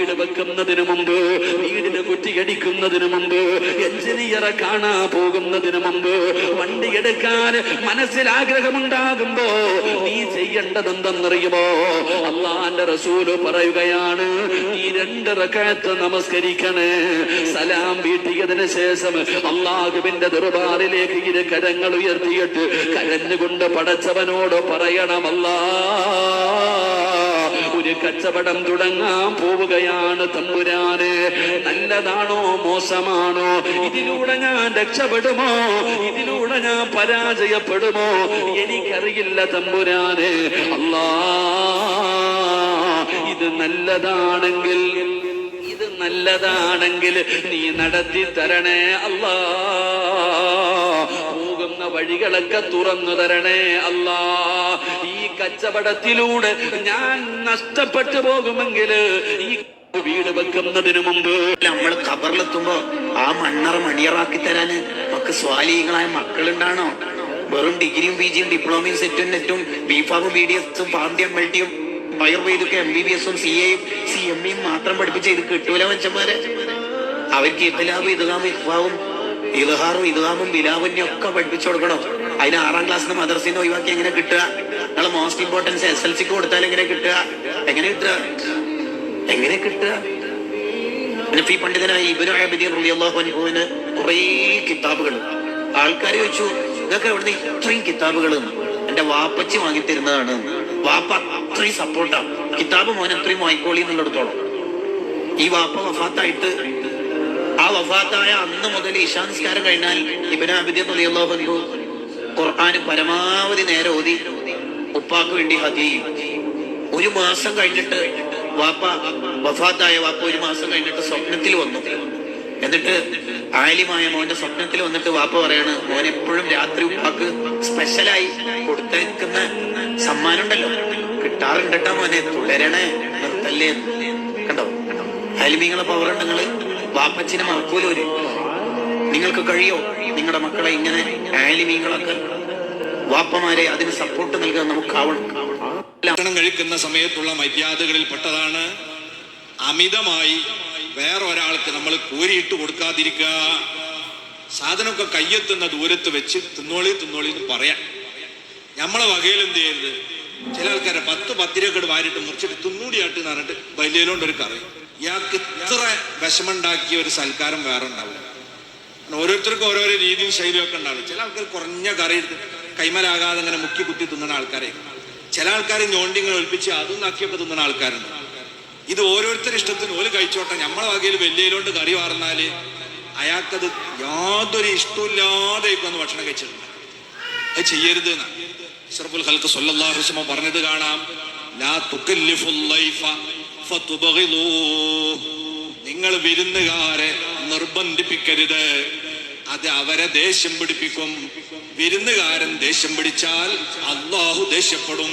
വീട് വെക്കുന്നതിന് മുമ്പ് വീടിന് കുറ്റിയടിക്കുന്നതിന് മുമ്പ് എഞ്ചിനീയറെ കാണാ പോകുന്നതിന് മുമ്പ് വണ്ടി എടുക്കാൻ മനസ്സിൽ ആഗ്രഹമുണ്ടാകുമ്പോ നീ ചെയ്യേണ്ടത് എന്തെന്നറിയുമോ അള്ളാന്റെ റസൂൽ പറയുകയാണ് ഈ രണ്ട് റക്കാത്ത് നമസ്കരിക്കണേ. സലാം വീട്ടിയതിന് ശേഷം അള്ളാഹുവിന്റെ ദർബാറിലേക്ക് ഇരു കരങ്ങൾ ഉയർത്തിയിട്ട് കരഞ്ഞുകൊണ്ട് പടച്ചവനോട് പറയണമല്ലാ കച്ചവടം തുടങ്ങാൻ പോവുകയാണ് തമ്പുരാന്. നല്ലതാണോ മോശമാണോ? ഇതിലൂടെ ഞാൻ രക്ഷപ്പെടുമോ? ഇതിലൂടെ ഞാൻ പരാജയപ്പെടുമോ? എനിക്കറിയില്ല തമ്പുരാന്. അല്ലാ ഇത് നല്ലതാണെങ്കിൽ ഇത് നല്ലതാണെങ്കിൽ നീ നടത്തി തരണേ അല്ലാ. പോകുന്ന വഴികളൊക്കെ തുറന്നു തരണേ അല്ലാ. ഈ കച്ചവടത്തിലൂടെ ഞാൻ നഷ്ടപ്പെട്ടു പോകുമെങ്കിൽ ഈ വീട് വെക്കുന്നതിന് മുമ്പ് നമ്മൾ കബറിലെത്തുമ്പോ ആ മണ്ണറ മണിയറാക്കി തരാന് നമുക്ക് സ്വാലീകളായ മക്കളുണ്ടാണോ? വെറും ഡിഗ്രിയും പി ജിയും ഡിപ്ലോമയും സെറ്റും നെറ്റും ബിഫാമും ബി ഡി എസും പാണ്ഡ്യം മൾട്ടിയും ആയുർവേദിക്കും എം ബി ബി എസും സി എയും സി എം ഇയും മാത്രം പഠിപ്പിച്ച ഇത് കിട്ടൂല മനുഷ്യന്മാരെ. അവർക്ക് ഇത്തലാബും ഇതുകാമും ഇഫാവും ഇലഹാറും ഇതുകാമും ബിലാബിനെ ഒക്കെ പഠിപ്പിച്ചു കൊടുക്കണം. അതിന് ആറാം ക്ലാസ്സിന് മദർസിന്ന് ഒഴിവാക്കി എങ്ങനെ കിട്ടുക? നിങ്ങൾ മോസ്റ്റ് ഇമ്പോർട്ടൻസ് എസ് എൽ സിക്ക് കൊടുത്താൽ എങ്ങനെ കിട്ടുക? എങ്ങനെ കിട്ടുക? എങ്ങനെ കിട്ടുക? നഫി പണ്ഡിതനായ ഇബ്നു അൻഹുവിന് കുറേ കിതാബുകൾ. ആൾക്കാർ ചോദിച്ചു ഇതൊക്കെ എവിടുന്ന് ഇത്രയും കിതാബുകൾ എന്റെ വാപ്പച്ചി വാങ്ങി തരുന്നതാണ് വാപ്പ അത്രയും സപ്പോർട്ടാ കിതാബ് മോൻ അത്രയും വാങ്ങിക്കോളി എന്നുള്ളിടത്തോളം. ഈ വാപ്പ വഫാത്തായിട്ട് ആ വഫാത്തായ അന്ന് മുതൽ ഇശാൻസ്കാരം കഴിഞ്ഞാൽ ഇബ്നു അൻഹു ഖുർആൻ പരമാവധി നേരെ ഓതി. ഉപ്പാക്ക് വേണ്ടി ഹതി. ഒരു മാസം കഴിഞ്ഞിട്ട് വാപ്പ വഫാത്തായ വാപ്പ ഒരു മാസം കഴിഞ്ഞിട്ട് സ്വപ്നത്തിൽ വന്നു. എന്നിട്ട് ആലിമായ മോന്റെ സ്വപ്നത്തിൽ വന്നിട്ട് വാപ്പ പറയാണ് മോൻ എപ്പോഴും രാത്രി ഉപ്പാക്ക് സ്പെഷ്യലായി കൊടുത്തേക്കുന്ന സമ്മാനം ഉണ്ടല്ലോ കിട്ടാറുണ്ടട്ടോ മോനെ തുടരണേ നിർത്തല്ലേ. കണ്ടോ? ആലിമീങ്ങളെ പവറുണ്ട് നിങ്ങൾ വാപ്പച്ചിനെ മറക്കൂലൊരു നിങ്ങൾക്ക് കഴിയോ? നിങ്ങളുടെ മക്കളെ ഇങ്ങനെ ആലിമീങ്ങളൊക്കെ. വാപ്പമാരെ അതിന് സപ്പോർട്ട് നൽകാൻ നമുക്ക് ഭക്ഷണം കഴിക്കുന്ന സമയത്തുള്ള മര്യാദകളിൽ പെട്ടതാണ്. അമിതമായി വേറൊരാൾക്ക് നമ്മൾ കോരിയിട്ട് കൊടുക്കാതിരിക്കുക. സാധനമൊക്കെ കയ്യെത്തുന്ന ദൂരത്ത് വെച്ച് തിന്നോളി തിന്നോളി എന്ന് പറയാം. നമ്മളെ വകയിൽ എന്ത് ചെയ്യരുത്? ചില ആൾക്കാരെ പത്ത് പത്തിരക്കട് വാരിട്ട് മുറിച്ചിട്ട് തിന്നൂടിയാട്ട് എന്ന് പറഞ്ഞിട്ട് വലിയലോണ്ട് ഒരു കറി. ഇയാൾക്ക് ഇത്ര വിഷമുണ്ടാക്കിയ ഒരു സൽക്കാരം വേറെ ഉണ്ടാവില്ല. ഓരോരുത്തർക്കും ഓരോരോ രീതിയും ശൈലിയും ഒക്കെ ഉണ്ടാവും ചില ആൾക്കാർ കുറഞ്ഞ കറി കൈമലാകാതെ അങ്ങനെ മുക്കി കുത്തി തിന്നുന്ന ആൾക്കാരെ. ചില ആൾക്കാർ ഞോണ്ടിങ്ങൾ ഒൽപ്പിച്ച് അതും നക്കിയൊക്കെ തിന്നുന്ന ആൾക്കാരുണ്ട്. ഇത് ഓരോരുത്തരുടെ ഇഷ്ടത്തിന് ഓൽ കഴിച്ചോട്ടെ. നമ്മളെ വകയിൽ വെല്ലയിലോണ്ട് കറി വാർന്നാൽ അയാൾക്കത് യാതൊരു ഇഷ്ടമില്ലാതെ ഒന്ന് ഭക്ഷണം കഴിച്ചിട്ടുണ്ട്. അത് ചെയ്യരുത് ഇസ്രഫുൽ ഹൽക്ക് വസല്ലം പറഞ്ഞത് കാണാം. നിങ്ങൾ വിരുന്നുകാരെ നിർബന്ധിപ്പിക്കരുത്. അത് അവരെ ദേഷ്യം പിടിപ്പിക്കും. വിരുന്നുകാരൻ ദേഷ്യം പിടിച്ചാൽ അള്ളാഹു ദേഷ്യപ്പെടും.